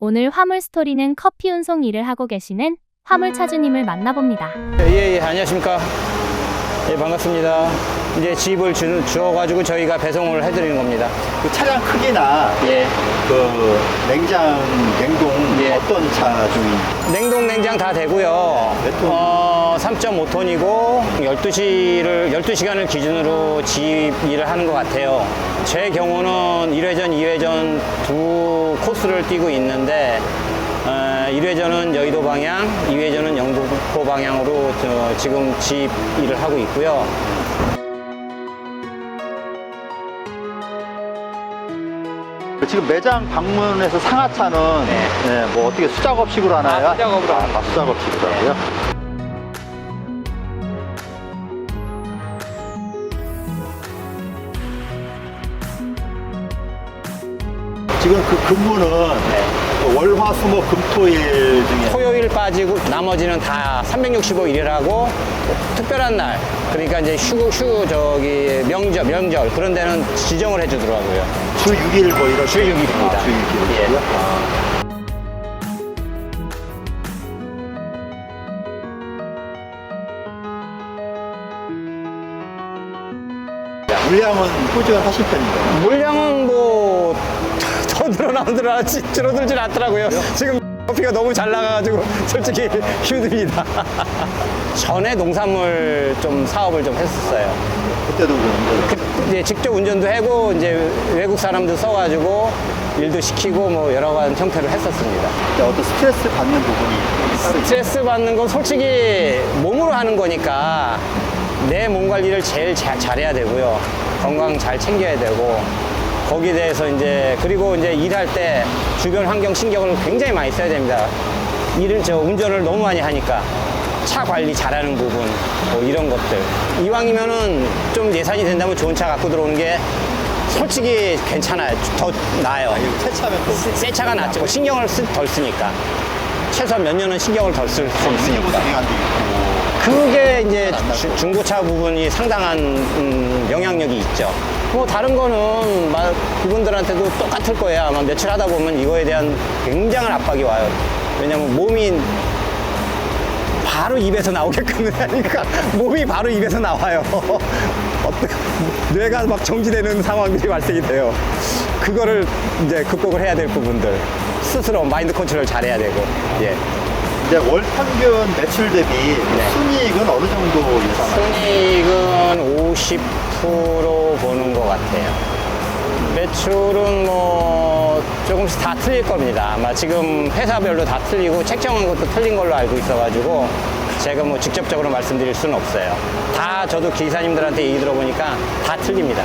오늘 화물 스토리는 커피 운송 일을 하고 계시는 화물 차주님을 만나봅니다. 예, 예, 안녕하십니까. 예, 반갑습니다. 이제 집을 주, 주어가지고 저희가 배송을 해드리는 겁니다. 그 차량 크기나 예. 그 냉장, 냉동 예. 어떤 차 중이 냉동, 냉장 다 되고요. 몇 톤? 어, 3.5톤이고, 12시를, 12시간을 기준으로 집 일을 하는 것 같아요. 제 경우는 1회전, 2회전 두 코스를 뛰고 있는데, 어, 1회전은 여의도 방향, 2회전은 영등포 방향으로 저 지금 집 일을 하고 있고요. 지금 매장 방문해서 상하차는 네, 뭐 어떻게 수작업식으로 하나요? 아, 수작업으로 아, 다 수작업식으로 하고요. 지금 그 근무는 월화수목 금토일 중에 토요일 빠지고 나머지는 다 365일이라고 특별한 날 그러니까 이제 휴, 휴 저기 명절 명절 그런 데는 지정을 해주더라고요. 주 6일 뭐 이런 주 6일입니다. 아, 주 6일이고요. 예. 물량은 꾸준히 하실 편인가요? 물량은 뭐 더 늘어나면 늘어나지 줄어들질 않더라고요. 지금 커피가 너무 잘 나가가지고 솔직히 힘듭니다. 전에 농산물 좀 사업을 좀 했었어요. 그때도 그런데 그, 이제 직접 운전도 하고 이제 외국 사람들 써가지고 일도 시키고 뭐 여러 가지 형태로 했었습니다. 그때 어떤 스트레스 받는 부분이 따로 있어요? 스트레스 받는 건 솔직히 몸으로 하는 거니까 내 몸 관리를 제일 자- 잘해야 되고요. 건강 잘 챙겨야 되고 거기에 대해서 이제 그리고 이제 일할 때 주변 환경 신경을 굉장히 많이 써야 됩니다. 일을 저 운전을 너무 많이 하니까 차 관리 잘하는 부분 뭐 이런 것들 이왕이면은 좀 예산이 된다면 좋은 차 갖고 들어오는 게 솔직히 괜찮아요. 더 나아요. 세차면 또 새 차가 낫죠. 신경을 쓰- 덜 쓰니까. 최소한 몇 년은 신경을 덜 쓸 수 있으니까. 있고 그게 이제 주- 중고차 부분이 상당한 음, 있죠. 뭐 다른 거는 막 그분들한테도 똑같을 거예요. 아마 며칠 하다 보면 이거에 대한 굉장한 압박이 와요. 왜냐면 몸이 바로 입에서 나오게끔 하니까 몸이 바로 입에서 나와요. 어떻게 뇌가 막 정지되는 상황들이 발생이 돼요. 그거를 이제 극복을 해야 될 부분들 스스로 마인드 컨트롤 잘해야 되고 예. 이제 월 평균 매출 대비 네. 순이익은 어느 정도 예상하세요? 순이익은 50% 보는 것 같아요. 매출은 뭐 조금씩 다 틀릴 겁니다. 아마 지금 회사별로 다 틀리고 책정한 것도 틀린 걸로 알고 있어가지고 제가 뭐 직접적으로 말씀드릴 수는 없어요. 다 저도 기사님들한테 얘기 들어보니까 다 틀립니다.